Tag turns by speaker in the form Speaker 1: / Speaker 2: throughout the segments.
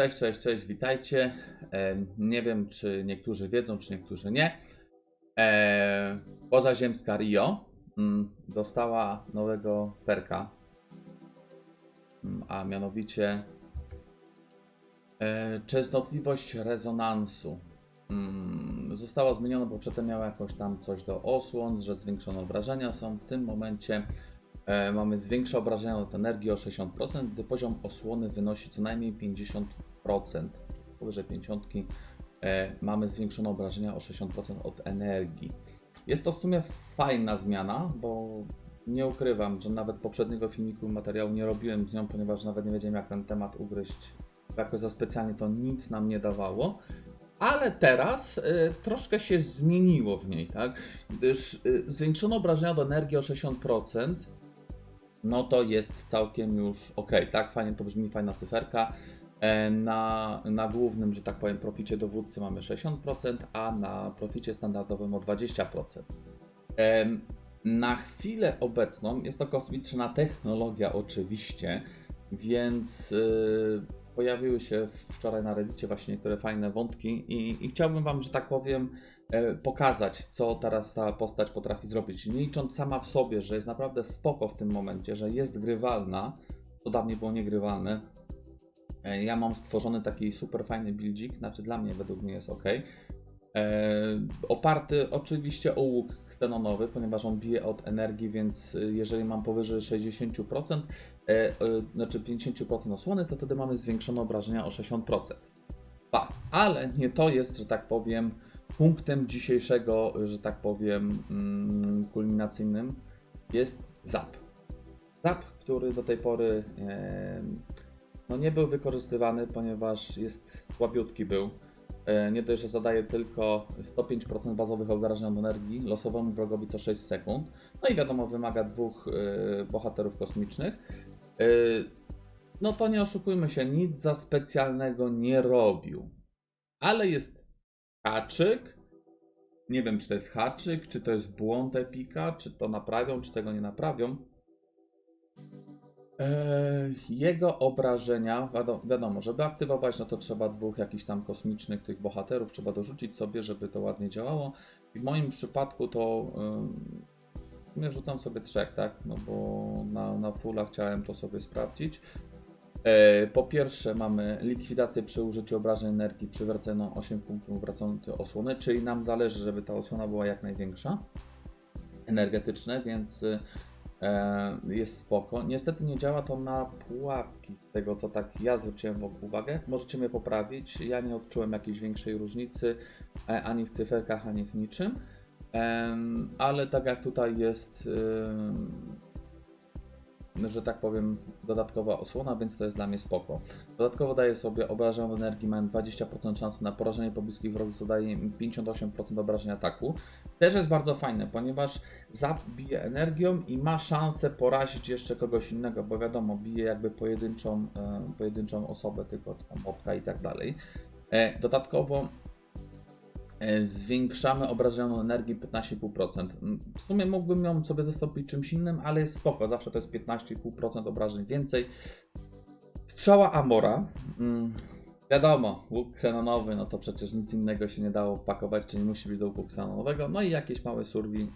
Speaker 1: Cześć, cześć, cześć, witajcie. Nie wiem, czy niektórzy wiedzą, czy niektórzy nie. E, pozaziemska Rio mm, dostała nowego perka, Mm, a mianowicie e, częstotliwość rezonansu. Mm, została zmieniona, bo przedtem miała jakoś tam coś do osłon, że zwiększone obrażenia są. W tym momencie e, mamy zwiększe obrażenia od energii o 60%, gdy poziom osłony wynosi co najmniej 50%. Powyżej 50 e, mamy zwiększone obrażenia o 60% od energii. Jest to w sumie fajna zmiana, bo nie ukrywam, że nawet poprzedniego filmiku materiału nie robiłem z nią, ponieważ nawet nie wiedziałem jak ten temat ugryźć. Jakoś za specjalnie to nic nam nie dawało. Ale teraz y, troszkę się zmieniło w niej, tak? Gdyż y, zwiększono obrażenia od energii o 60%, no to jest całkiem już ok, tak? Fajnie to brzmi, fajna cyferka. E, Na, na głównym, że tak powiem, proficie dowódcy mamy 60%, a na proficie standardowym o 20%. Em, Na chwilę obecną jest to kosmiczna technologia, oczywiście, więc y, pojawiły się wczoraj na Reddicie właśnie niektóre fajne wątki i, i chciałbym Wam, że tak powiem, e, pokazać, co teraz ta postać potrafi zrobić. Nie licząc sama w sobie, że jest naprawdę spoko w tym momencie, że jest grywalna, to dawniej było niegrywalne. E, Ja mam stworzony taki super fajny buildzik, znaczy dla mnie według mnie jest ok. E, oparty oczywiście o łuk ksenonowy, ponieważ on bije od energii, więc y, jeżeli mam powyżej 60%, e, e, znaczy 50% osłony, to wtedy mamy zwiększone obrażenia o 60%. Ba, ale nie to jest, że tak powiem, punktem dzisiejszego, że tak powiem, mm, kulminacyjnym jest zap. Zap, który do tej pory e, no nie był wykorzystywany, ponieważ jest słabiutki był. E, Nie dość, że zadaje tylko 105% bazowych obrażeń od energii losowemu wrogowi co 6 sekund. No i wiadomo, wymaga dwóch e, bohaterów kosmicznych. E, No to nie oszukujmy się, nic za specjalnego nie robił. Ale jest haczyk. Nie wiem, czy to jest haczyk, czy to jest błąd Epika, czy to naprawią, czy tego nie naprawią. Eee, Jego obrażenia, wiadomo, żeby aktywować, no to trzeba dwóch jakichś tam kosmicznych tych bohaterów, trzeba dorzucić sobie, żeby to ładnie działało. I w moim przypadku to nie rzucam sobie trzech, tak? No bo na, na fulla chciałem to sobie sprawdzić. E, Po pierwsze mamy likwidację przy użyciu obrażeń energii, przywracono 8 punktów wraconych osłony, czyli nam zależy, żeby ta osłona była jak największa energetyczne, więc e, jest spoko. Niestety nie działa to na pułapki, tego co tak ja zwróciłem uwagę. Możecie mnie poprawić, ja nie odczułem jakiejś większej różnicy e, ani w cyferkach, ani w niczym. Ale tak jak tutaj jest, że tak powiem, dodatkowa osłona, więc to jest dla mnie spoko. Dodatkowo daje sobie obrażenia energii, mają 20% szansy na porażenie pobliskich wrogów, co daje im 58% obrażeń ataku. Też jest bardzo fajne, ponieważ zap bije energią i ma szansę porazić jeszcze kogoś innego, bo wiadomo, bije jakby pojedynczą, e, pojedynczą osobę, tylko tam i tak dalej. E, dodatkowo zwiększamy obrażoną energię 15,5%. Mm, W sumie mógłbym ją sobie zastąpić czymś innym, ale jest spoko, zawsze to jest 15,5% obrażeń więcej. Strzała Amora. Mm, wiadomo, łuk ksenonowy, no to przecież nic innego się nie dało wpakować, czyli musi być do łuku ksenonowego. No i jakieś małe surwi,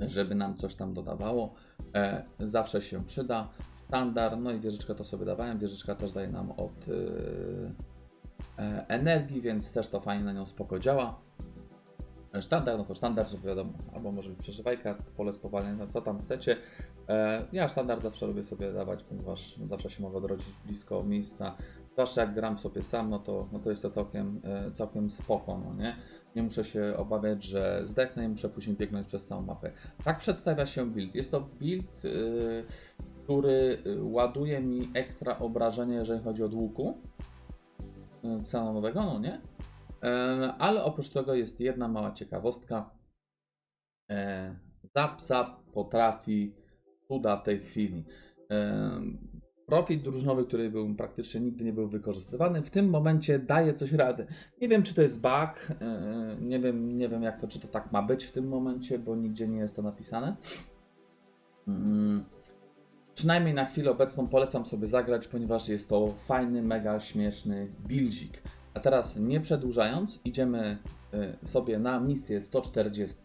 Speaker 1: żeby nam coś tam dodawało. E, zawsze się przyda. Standard, no i wieżyczkę to sobie dawałem. Wieżyczka też daje nam od e, energii, więc też to fajnie na nią spoko działa. E, Sztandar, no to sztandar, żeby wiadomo, albo może być przeżywajka, pole spowalniania, no co tam chcecie. E, ja sztandar zawsze lubię sobie dawać, ponieważ zawsze się mogę odrodzić blisko miejsca. Zwłaszcza jak gram sobie sam, no to, no to jest to całkiem, e, całkiem spoko, no nie? Nie muszę się obawiać, że zdechnę i muszę później biegnąć przez całą mapę. Tak przedstawia się build. Jest to build, który ładuje mi ekstra obrażenie, jeżeli chodzi o łuku y, ksenonowego, no nie? E, Ale oprócz tego jest jedna mała ciekawostka. E, Zap Zap potrafi cuda w tej chwili. E, Profit drużynowy, który był praktycznie nigdy nie był wykorzystywany, w tym momencie daje coś rady. Nie wiem, czy to jest bug, e, nie wiem, nie wiem jak to, czy to tak ma być w tym momencie, bo nigdzie nie jest to napisane. Przynajmniej na chwilę obecną polecam sobie zagrać, ponieważ jest to fajny, mega śmieszny buildzik. A teraz nie przedłużając, idziemy y, sobie na misję 140.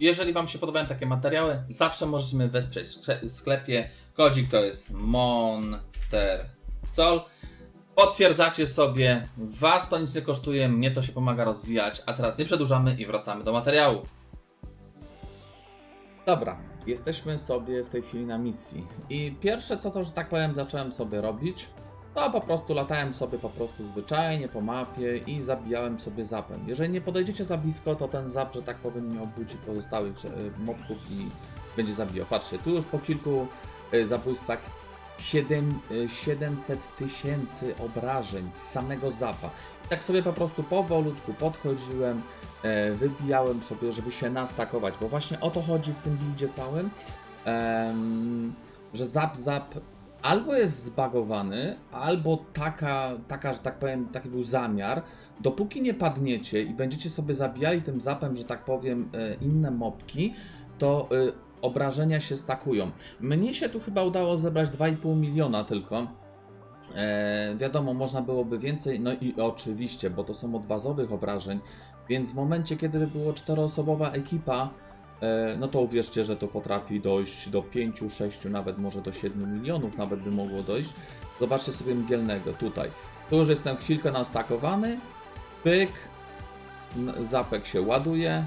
Speaker 1: Jeżeli Wam się podobają takie materiały, zawsze mnie wesprzeć w sklepie. Kodzik to jest Montercol. Potwierdzacie sobie, Was to nic nie kosztuje, mnie to się pomaga rozwijać. A teraz nie przedłużamy i wracamy do materiału. Dobra, jesteśmy sobie w tej chwili na misji. I pierwsze co to, że tak powiem, zacząłem sobie robić, to po prostu latałem sobie po prostu zwyczajnie po mapie i zabijałem sobie zapem. Jeżeli nie podejdziecie za blisko, to ten zap, że tak powiem, nie obudzi pozostałych e, mobków i będzie zabijał. Patrzcie, tu już po kilku e, zabójstwach 7, e, 700 tysięcy obrażeń z samego zapa. Tak sobie po prostu powolutku podchodziłem, wybijałem sobie, żeby się nastakować, bo właśnie o to chodzi w tym buildzie całym, że zap, zap albo jest zbagowany, albo taka, taka, że tak powiem, taki był zamiar, dopóki nie padniecie i będziecie sobie zabijali tym zapem, że tak powiem, e, inne mopki, to e, obrażenia się stakują. Mnie się tu chyba udało zebrać 2,5 miliona tylko. E, wiadomo, można byłoby więcej, no i oczywiście, bo to są od bazowych obrażeń, więc w momencie, kiedy by było czteroosobowa ekipa, e, no to uwierzcie, że to potrafi dojść do 5, 6, nawet może do 7 milionów nawet by mogło dojść. Zobaczcie sobie mgielnego tutaj. Tu już jestem chwilkę nastakowany, pyk, zapek się ładuje,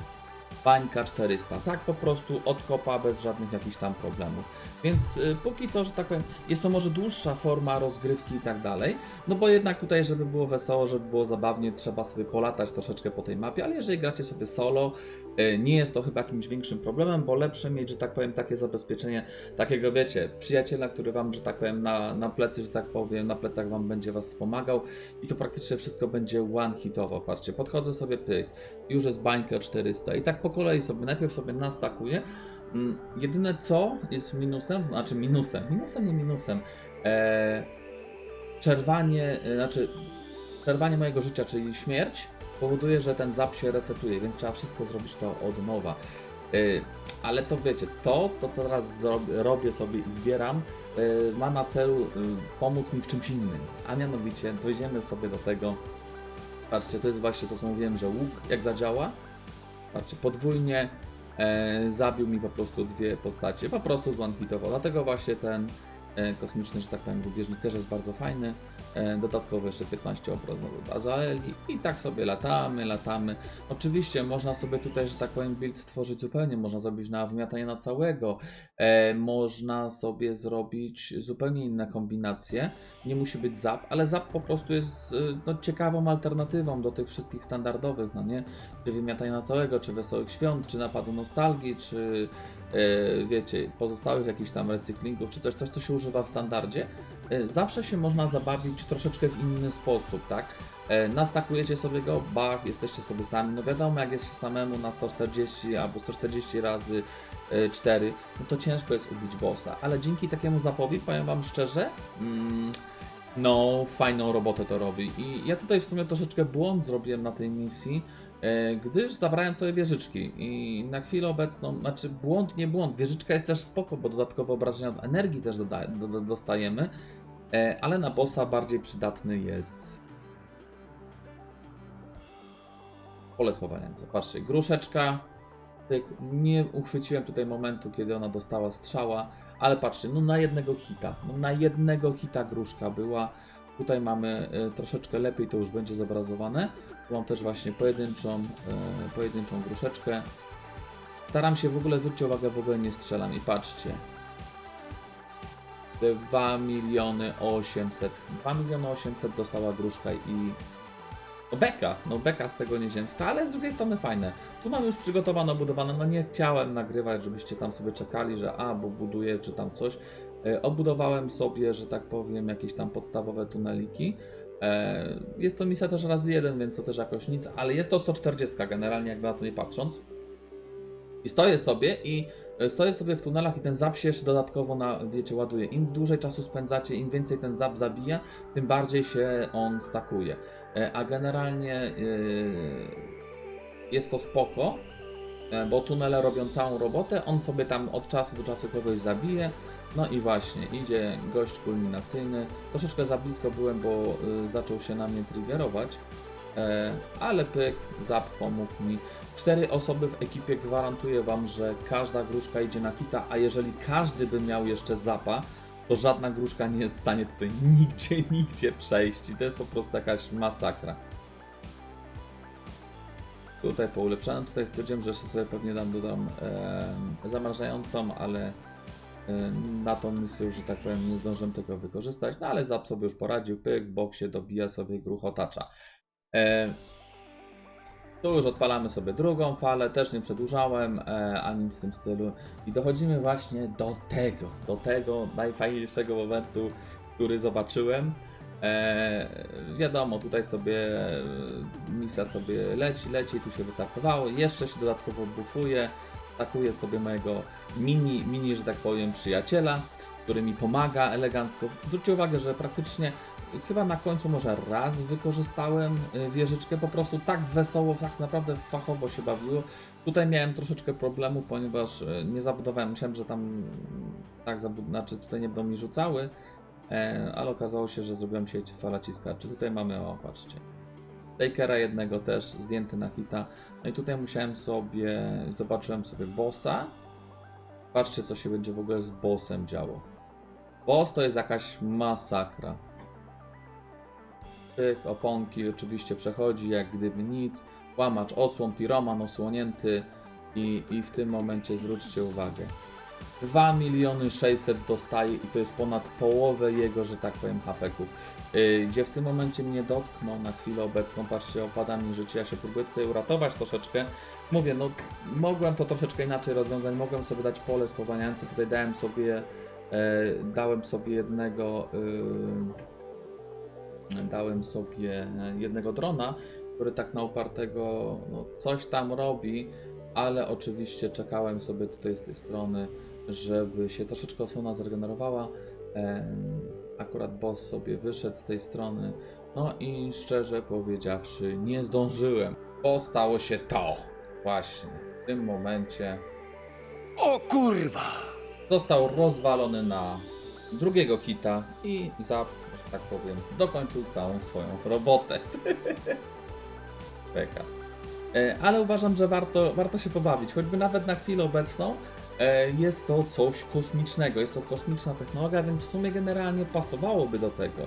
Speaker 1: bańka 400. Tak po prostu od kopa bez żadnych jakichś tam problemów. Więc y, póki to, że tak powiem, jest to może dłuższa forma rozgrywki i tak dalej, no bo jednak tutaj, żeby było wesoło, żeby było zabawnie, trzeba sobie polatać troszeczkę po tej mapie, ale jeżeli gracie sobie solo, y, nie jest to chyba jakimś większym problemem, bo lepsze mieć, że tak powiem, takie zabezpieczenie, takiego wiecie, przyjaciela, który wam, że tak powiem, na, na plecy, że tak powiem, na plecach wam będzie was wspomagał i to praktycznie wszystko będzie one-hitowo. Patrzcie, podchodzę sobie pyk, już jest bańka 400 i tak po kolei sobie, najpierw sobie nastakuję, Mm, Jedyne co jest minusem, znaczy minusem, minusem nie minusem, e, przerwanie, e, znaczy przerwanie mojego życia, czyli śmierć, powoduje, że ten zap się resetuje, więc trzeba wszystko zrobić to od nowa. E, ale to wiecie, to, to teraz robię sobie i zbieram, e, ma na celu pomóc mi w czymś innym, a mianowicie dojdziemy sobie do tego, patrzcie, to jest właśnie to, co mówiłem, że łuk jak zadziała, patrzcie, podwójnie e, zabił mi po prostu dwie postacie, po prostu zwanhitował. Dlatego właśnie ten kosmiczny, że tak powiem, lubieżnik też jest bardzo fajny. E, dodatkowo jeszcze 15 obrazów od Azaeli i tak sobie latamy, latamy. Oczywiście można sobie tutaj, że tak powiem, build stworzyć zupełnie, można zrobić na wymiatanie na całego, e, można sobie zrobić zupełnie inne kombinacje. Nie musi być zap, ale zap po prostu jest e, no, ciekawą alternatywą do tych wszystkich standardowych, no nie? czy wymiatania na całego, czy wesołych świąt, czy napadu nostalgii, czy e, wiecie, pozostałych jakichś tam recyklingów, czy coś, coś, co się używa w standardzie, e, zawsze się można zabawić troszeczkę w inny sposób, tak? E, nastakujecie sobie go, bach, jesteście sobie sami, no wiadomo, jak jest się samemu na 140 albo 140 razy e, 4, no to ciężko jest ubić bossa, ale dzięki takiemu zapowi, powiem wam szczerze, mm, no, fajną robotę to robi. I ja tutaj w sumie troszeczkę błąd zrobiłem na tej misji, e, gdyż zabrałem sobie wieżyczki. I na chwilę obecną, znaczy błąd, nie błąd, wieżyczka jest też spoko, bo dodatkowe obrażenia od energii też dostajemy, e, ale na bossa bardziej przydatny jest pole spowalniające. Patrzcie, gruszeczka, nie uchwyciłem tutaj momentu, kiedy ona dostała strzała, ale patrzcie, no na jednego hita, no na jednego hita gruszka była. Tutaj mamy e, troszeczkę lepiej, to już będzie zobrazowane. Tu mam też właśnie pojedynczą, e, pojedynczą gruszeczkę. Staram się w ogóle, zwróćcie uwagę, w ogóle nie strzelam i patrzcie. 2 miliony 800, 2 miliony 800 dostała gruszka i beka, no beka z tego nieziemska, ale z drugiej strony fajne. Tu mam już przygotowane, budowane, no nie chciałem nagrywać, żebyście tam sobie czekali, że a, bo buduję, czy tam coś. E, obudowałem sobie, że tak powiem, jakieś tam podstawowe tuneliki. E, jest to misja też razy jeden, więc to też jakoś nic, ale jest to 140 generalnie, jakby na to nie patrząc. I stoję sobie i stoję sobie w tunelach i ten zap się jeszcze dodatkowo na, wiecie, ładuje. Im dłużej czasu spędzacie, im więcej ten zap zabija, tym bardziej się on stakuje. E, A generalnie e, jest to spoko, e, bo tunele robią całą robotę, on sobie tam od czasu do czasu kogoś zabije, no i właśnie, idzie gość kulminacyjny, troszeczkę za blisko byłem, bo zaczął się na mnie triggerować, e, ale pyk, zap pomógł mi. Cztery osoby w ekipie gwarantuję Wam, że każda gruszka idzie na hita, a jeżeli każdy by miał jeszcze zapa, to żadna gruszka nie jest w stanie tutaj nigdzie, nigdzie przejść i to jest po prostu jakaś masakra. Tutaj po ulepszałem, tutaj stwierdziłem, że jeszcze sobie pewnie dam dodam e, zamrażającą, ale e, na tą misję że tak powiem, nie zdążyłem tego wykorzystać, no ale Zap sobie już poradził, pyk, w boksie dobija sobie gruchotacza. E, tu już odpalamy sobie drugą falę, też nie przedłużałem, e, ani nic w tym stylu. I dochodzimy właśnie do tego, do tego najfajniejszego momentu, który zobaczyłem. E, wiadomo, tutaj sobie misja sobie leci, leci, tu się wystartowało, jeszcze się dodatkowo bufuje, atakuje sobie mojego mini, mini, że tak powiem, przyjaciela, który mi pomaga elegancko. Zwróćcie uwagę, że praktycznie chyba na końcu może raz wykorzystałem y, wieżyczkę, po prostu tak wesoło, tak naprawdę fachowo się bawiło. Tutaj miałem troszeczkę problemów, ponieważ y, nie zabudowałem, myślałem, że tam mm, tak, znaczy tutaj nie będą mi rzucały, e, ale okazało się, że zrobiłem sieć falaciskaczy. Tutaj mamy, o patrzcie, Takera jednego też zdjęty na hita. No i tutaj musiałem sobie, zobaczyłem sobie bossa. Patrzcie, co się będzie w ogóle z bossem działo. Boss to jest jakaś masakra. Pyk, oponki oczywiście przechodzi jak gdyby nic. Łamacz osłon, piroman osłonięty i, i w tym momencie zwróćcie uwagę. 2 miliony 600 dostaje i to jest ponad połowę jego, że tak powiem, hapeków. Yy, gdzie w tym momencie mnie dotknął na chwilę obecną, patrzcie, opada mi życie, ja się próbuję tutaj uratować troszeczkę. Mówię, no mogłem to troszeczkę inaczej rozwiązać, mogłem sobie dać pole spowalniające, tutaj dałem sobie, dałem sobie jednego, yy, dałem sobie jednego drona, który tak na upartego no, coś tam robi, ale oczywiście czekałem sobie tutaj z tej strony, żeby się troszeczkę osłona zregenerowała. Em, Akurat boss sobie wyszedł z tej strony. No i szczerze powiedziawszy, nie zdążyłem, bo stało się to. Właśnie w tym momencie
Speaker 2: O kurwa!
Speaker 1: Został rozwalony na drugiego hita i że tak powiem, dokończył całą swoją robotę. Beka. E, Ale uważam, że warto, warto się pobawić, choćby nawet na chwilę obecną. e, Jest to coś kosmicznego, jest to kosmiczna technologia, więc w sumie generalnie pasowałoby do tego.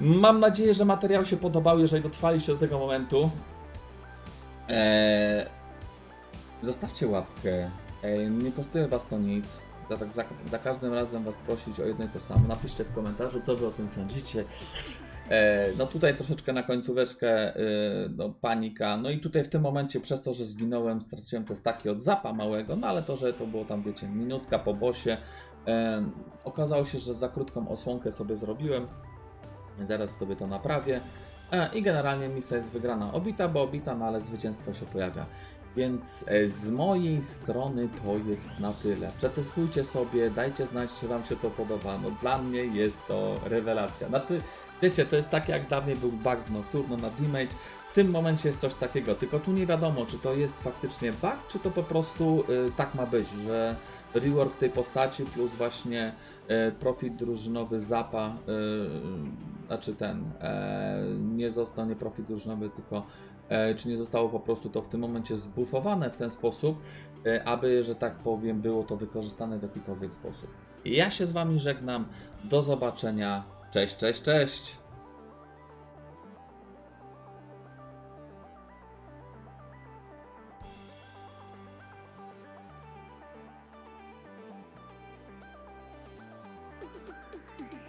Speaker 1: Mam nadzieję, że materiał się podobał, jeżeli dotrwaliście do tego momentu. Eee, zostawcie łapkę. Nie kosztuje was to nic. Za, tak za, za każdym razem was prosić o jedno i to samo. Napiszcie w komentarzu, co wy o tym sądzicie. E, no tutaj troszeczkę na końcóweczkę e, no, panika. No i tutaj w tym momencie przez to, że zginąłem, straciłem te staki od zapa małego, no ale to, że to było tam, wiecie, minutka po bosie. E, okazało się, że za krótką osłonkę sobie zrobiłem. Zaraz sobie to naprawię. I generalnie misja jest wygrana obita, bo obita, no ale zwycięstwo się pojawia. Więc e, z mojej strony to jest na tyle. Przetestujcie sobie, dajcie znać, czy Wam się to podoba. No dla mnie jest to rewelacja. Znaczy, wiecie, to jest tak jak dawniej był bug z Nocturno na Damage. W tym momencie jest coś takiego, tylko tu nie wiadomo, czy to jest faktycznie bug, czy to po prostu y, tak ma być, że rework tej postaci plus właśnie y, profit drużynowy Zapa, y, znaczy ten, e, nie został nie profit drużynowy, tylko e, czy nie zostało po prostu to w tym momencie zbufowane w ten sposób, e, aby, że tak powiem, było to wykorzystane w jakikolwiek sposób. Ja się z Wami żegnam, do zobaczenia, cześć, cześć, cześć! Thank you.